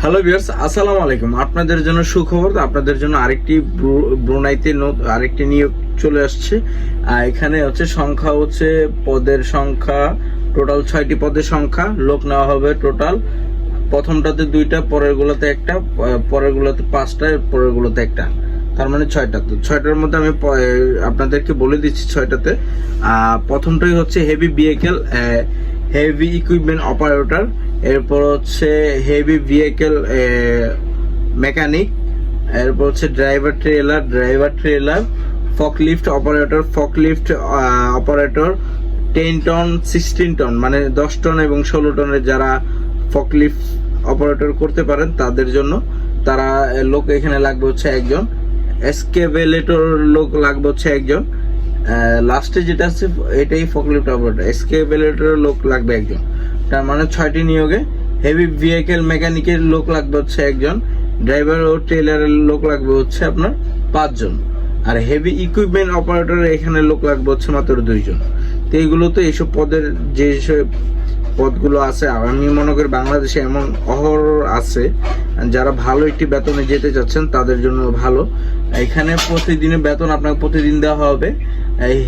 Hello viewers আসসালামু আলাইকুম। আপনাদের জন্য সুখবর, আপনাদের জন্য আরেকটি ব্রু- ব্রুনাইতে আরেকটি নিয়োগ চলে আসছে। এখানে হচ্ছে সংখ্যা হচ্ছে পদের সংখ্যা টোটাল ছয়টি পদের সংখ্যা, লোক নেওয়া হবে টোটাল প্রথমটাতে দুইটা পরের গুলোতে একটা, প- পরের গুলোতে পাঁচটা পরের গুলোতে একটা। তার মানে ছয়টা। তো ছয়টার মধ্যে আমি আপনাদেরকে বলে দিচ্ছি ছয়টাতে। প্রথমটাই হচ্ছে heavy vehicle heavy equipment operator এরপর হচ্ছে হেভি ভেহিকেল মেকানিক এরপর হচ্ছে driver trailer driver trailer forklift operator forklift operator ten ton sixteen ton মানে দশ টন এবং ষোলো টনের যারা ফকলিফট অপারেটর করতে পারেন, তাদের জন্য তারা লোক এখানে লাগবে হচ্ছে একজন এসকেভেলেটর লোক লাগবে হচ্ছে একজন লাস্টে যেটা আছে, এটাই ফকলিফট অপারেটর এসকেভেলেটর লোক লাগবে একজন। তার মানে ছয়টি নিয়োগে হেভি ভেহিকেল মেকানিকের লোক লাগবে হচ্ছে একজন। ড্রাইভার ও ট্রেলারের লোক লাগবে হচ্ছে আপনার পাঁচজন। আর হেভি ইকুইপমেন্ট অপারেটর এখানে লোক লাগবে হচ্ছে মাত্র দুইজন। তো এইগুলো তো এইসব পদের যে পদগুলো আছে, আমি মনে করি বাংলাদেশে এমন অহর আছে, যারা ভালো একটি বেতনে যেতে চাচ্ছেন, তাদের জন্য ভালো। এখানে প্রতিদিনের বেতন আপনাকে প্রতিদিন দেওয়া হবে।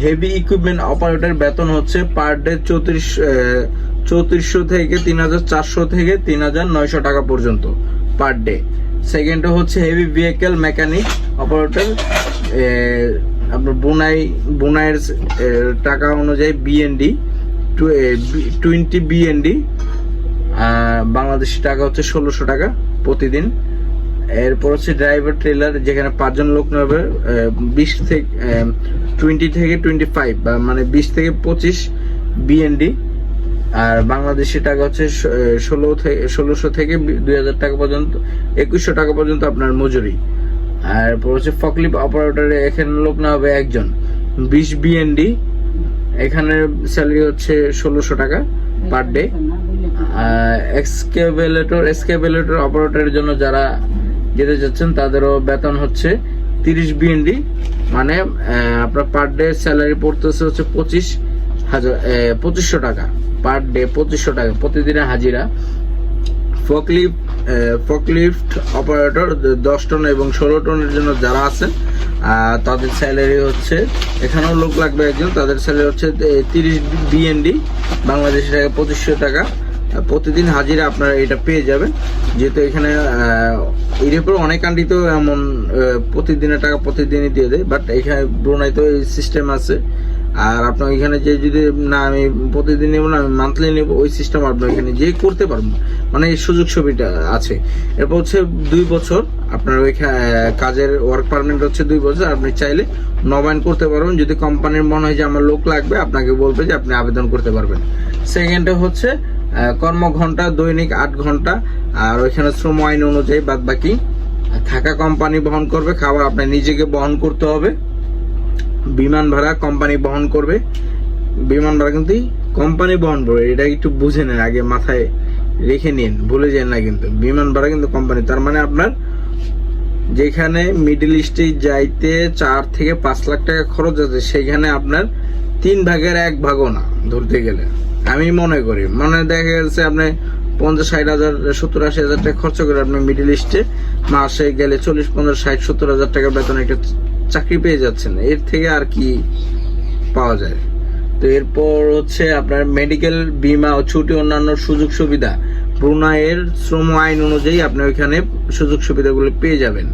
হেভি ইকুইপমেন্ট অপারেটর বেতন হচ্ছে পার ডে চৌত্রিশ চৌত্রিশশো থেকে তিন হাজার চারশো থেকে তিন হাজার নয়শো টাকা পর্যন্ত পার ডে সেকেন্ড হচ্ছে হেভি ভেহিকেল মেকানিক অপারেটর আপনার বুনাই বুনাইয়ের টাকা অনুযায়ী বিএনডি টোয়েন্টি বিএনডি বাংলাদেশি টাকা হচ্ছে ষোলোশো টাকা প্রতিদিন। এরপর হচ্ছে ড্রাইভার ট্রেলার যেখানে পাঁচজন লোক নেবে বিশ থেকে টোয়েন্টি থেকে টোয়েন্টি ফাইভ বা মানে বিশ থেকে পঁচিশ বিএনডি আর বাংলাদেশি টাকা হচ্ছে ষোলো থেকে ষোলোশো থেকে দুই হাজার টাকা পর্যন্ত, একুশশো টাকা পর্যন্ত আপনার মজুরি। আর এরপর হচ্ছে ফকলিপ অপারেটরে এখানে লোক না হবে একজন। বিশ বিএনডি এখানে স্যালারি হচ্ছে ষোলোশো টাকা পার ডে এক্সকেভেলেটর এক্সকেভেলেটর অপারেটরের জন্য যারা যেতে যাচ্ছেন, তাদেরও বেতন হচ্ছে তিরিশ বিএনডি মানে আপনার পার ডে স্যালারি পড়তেছে হচ্ছে পঁচিশ হাজার পঁচিশশো টাকা। পার ডে পঁচিশশো টাকা, প্রতিদিনের হাজিরা। ফকলিফট ফকলিফট অপারেটর দশ টন এবং ষোলো টনের জন্য যারা আছেন তাদের স্যালারি হচ্ছে, এখানেও লোক লাগবে একজন, তাদের স্যালারি হচ্ছে তিরিশ বিএনডি বাংলাদেশি টাকা পঁচিশশো টাকা। প্রতিদিন হাজিরা আপনারা এটা পেয়ে যাবেন। যেহেতু এখানে আহ, অনেক উপর তো এমন প্রতিদিনের টাকা প্রতিদিনই দিয়ে দেয় বাট এখানে ব্রুনাইতেও এই সিস্টেম আছে। আর আপনার এখানে যে যদি না আমি প্রতিদিন নেব না আমি মান্থলি নেব ওই সিস্টেম আপনার এখানে যে করতে পারবেন মানে এই সুযোগ সুবিধা আছে। এরপর হচ্ছে দুই বছর আপনার ওইখানে কাজের ওয়ার্ক পারমিট হচ্ছে দুই বছর। আপনি চাইলে নবায়ন করতে পারবেন। যদি কোম্পানির মনে হয় যে আমার লোক লাগবে আপনাকে বলবে যে আপনি আবেদন করতে পারবেন। সেকেন্ডে হচ্ছে আহ, কর্মঘন্টা দৈনিক আট ঘণ্টা আর ওইখানে শ্রম আইন অনুযায়ী বাদ বাকি থাকা কোম্পানি বহন করবে খাবার আপনার নিজেকে বহন করতে হবে। বিমান ভাড়া কোম্পানি বহন করবে। বিমান ভাড়া কিন্তু কোম্পানি বহন করবে এটা একটু বুঝে নেন আগে মাথায় রেখে নিন ভুলে যান না কিন্তু। বিমান ভাড়া কিন্তু কোম্পানি তার মানে আপনার যেখানে মিডল ইস্টে যাইতে চার থেকে পাঁচ লাখ টাকা খরচ আছে সেখানে আপনার তিন ভাগের এক ভাগও না ধরতে গেলে। আমি মনে করি। মানে দেখা যাচ্ছে আপনি পঞ্চাশ, ষাট হাজার, সত্তর, আশি হাজার টাকা খরচ করে আপনি মিডল ইস্টে মাসে গেলে চল্লিশ, পঞ্চাশ, ষাট, সত্তর হাজার টাকা বেতন একটা চাকরি পেয়ে যাচ্ছেন। এর থেকে আর কি পাওয়া যায়? তো এরপর হচ্ছে আপনার মেডিকেল বীমা ও ছুটি অন্যান্য সুযোগ সুবিধা। ব্রুনাইয়ের শ্রম আইন অনুযায়ী আপনি ওইখানে সুযোগ সুবিধাগুলো পেয়ে যাবেন।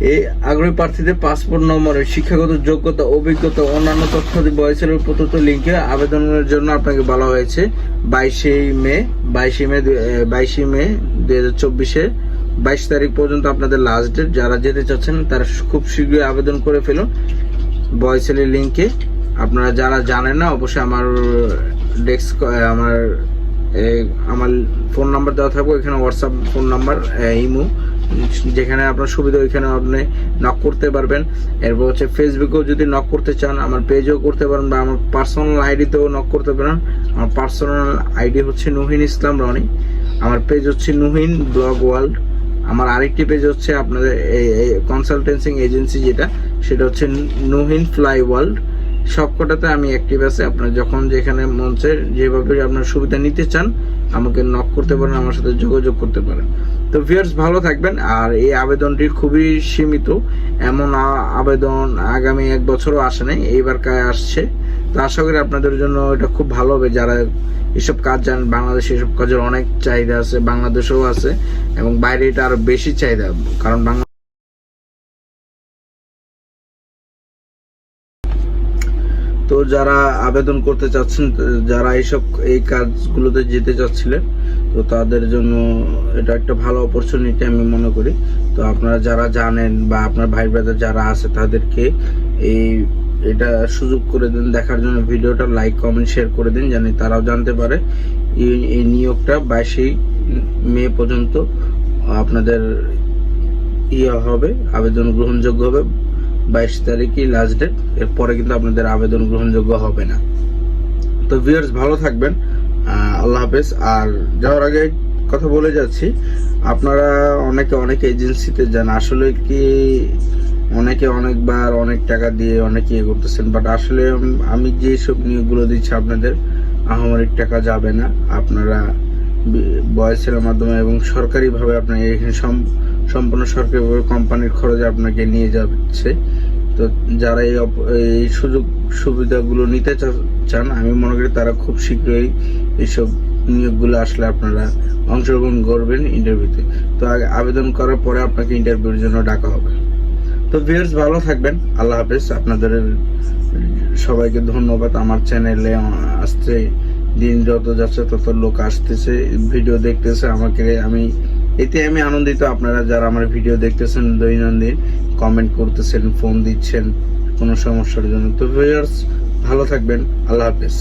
এই আগ্রহী প্রার্থীদের পাসপোর্ট নম্বরের শিক্ষাগত যোগ্যতা, অভিজ্ঞতা, অন্যান্য তথ্যাদি বয়সের প্রদত্ত লিঙ্কে আবেদনের জন্য আপনাকে বলা হয়েছে বাইশে মে বাইশে মে বাইশে মে দুই হাজার চব্বিশে। বাইশ তারিখ পর্যন্ত আপনাদের লাস্ট ডেট যারা যেতে চাচ্ছেন তারা খুব শীঘ্রই আবেদন করে ফেলুন। বয়সেলের লিঙ্কে। আপনারা যারা জানেন না, অবশ্যই আমার ডেস্ক আমার আমার ফোন নাম্বার দেওয়া থাকবে। এখানে হোয়াটসঅ্যাপ ফোন নাম্বার ইমো। যেখানে আপনার সুবিধা ওইখানে আপনি নক করতে পারবেন। এরপর হচ্ছে ফেসবুকেও যদি নক করতে চান, আমার পেজেও করতে পারেন বা আমার পার্সোনাল আইডিতেও নক করতে পারেন। আমার পার্সোনাল আইডি হচ্ছে নুহিন ইসলাম রনি। আমার পেজ হচ্ছে নুহিন ব্লগ ওয়ার্ল্ড। আমার আরেকটি পেজ হচ্ছে আপনাদের কনসালটেন্সিং এজেন্সি যেটা, সেটা হচ্ছে নুহিন ফ্লাই ওয়ার্ল্ড। সবকটাতে আমি অ্যাক্টিভ আছি। আপনার যখন যেখানে মঞ্চে যেভাবে আপনার সুবিধা নিতে চান, আমাকে নক করতে পারেন, আমার সাথে যোগাযোগ করতে পারেন। তো ভিউয়ার্স ভালো থাকবেন। আর এই আবেদনটি খুবই সীমিত। এমন আবেদন আগামী এক বছরও আসে নাই, এইবার কায় আসছে। তো আশা করি আপনাদের জন্য এটা খুব ভালো হবে। যারা এসব কাজ জানেন, বাংলাদেশে এসব কাজের অনেক চাহিদা আছে, বাংলাদেশেও আছে, এবং বাইরে এটা আরও বেশি চাহিদা, কারণ বাংলা যারা আবেদন করতে চাচ্ছেন, যারা এইসব, এই কাজগুলোতে যেতে চাচ্ছিলেন, তো তাদের জন্য এটা একটা ভালো অপরচুনিটি আমি মনে করি। তো আপনারা যারা জানেন বা আপনার ভাই ব্রাদার যারা আছে, তাদেরকে এই, এটা সুযোগ করে দিন, দেখার জন্য ভিডিওটা লাইক কমেন্ট শেয়ার করে দিন, জানি তারাও জানতে পারে। এই নিয়োগটা বাইশে মে পর্যন্ত আপনাদের ইয়ে হবে, আবেদন গ্রহণযোগ্য হবে। বাইশ তারিখই লাস্ট ডেট এরপরে কিন্তু আপনাদের আবেদন গ্রহণযোগ্য হবে না। তো ভিউয়ার্স ভালো থাকবেন। আল্লাহ হাফেজ। আর যাওয়ার আগে কথা বলে যাচ্ছি। আপনারা অনেকে, অনেক এজেন্সিতে যান। আসলে কি অনেকে অনেকবার অনেক টাকা দিয়ে অনেকে ইয়ে করতেছেন বাট আসলে আমি যে সব নিয়োগগুলো দিচ্ছি আপনাদের, আহামরিক টাকা যাবে না। আপনারা বয়সের মাধ্যমে এবং সরকারিভাবে আপনার এখানে সম- সম্পূর্ণ সরকারিভাবে কোম্পানির খরচে আপনাকে নিয়ে যাচ্ছে। তো যারা এই এই সুযোগ সুবিধাগুলো নিতে চান, আমি মনে করি তারা খুব শীঘ্রই এইসব নিয়োগগুলো আসলে আপনারা অংশগ্রহণ করবেন ইন্টারভিউতে। তো আগে আবেদন করার পরে আপনাকে ইন্টারভিউর জন্য ডাকা হবে। তো ভিউয়ার্স, ভালো থাকবেন। আল্লাহ হাফেজ। আপনাদের সবাইকে ধন্যবাদ। আমার চ্যানেলে আসতে দিন যত যাচ্ছে তত লোক আসতেছে, ভিডিও দেখতেছে আমাকে। আমি এতে আমি আনন্দিত। আপনারা যারা আমার ভিডিও দেখতেছেন দৈনন্দিন কমেন্ট করতেছেন ফোন দিচ্ছেন, কোনো সমস্যার জন্য। তো ভিউয়ার্স ভালো থাকবেন। আল্লাহ হাফেজ।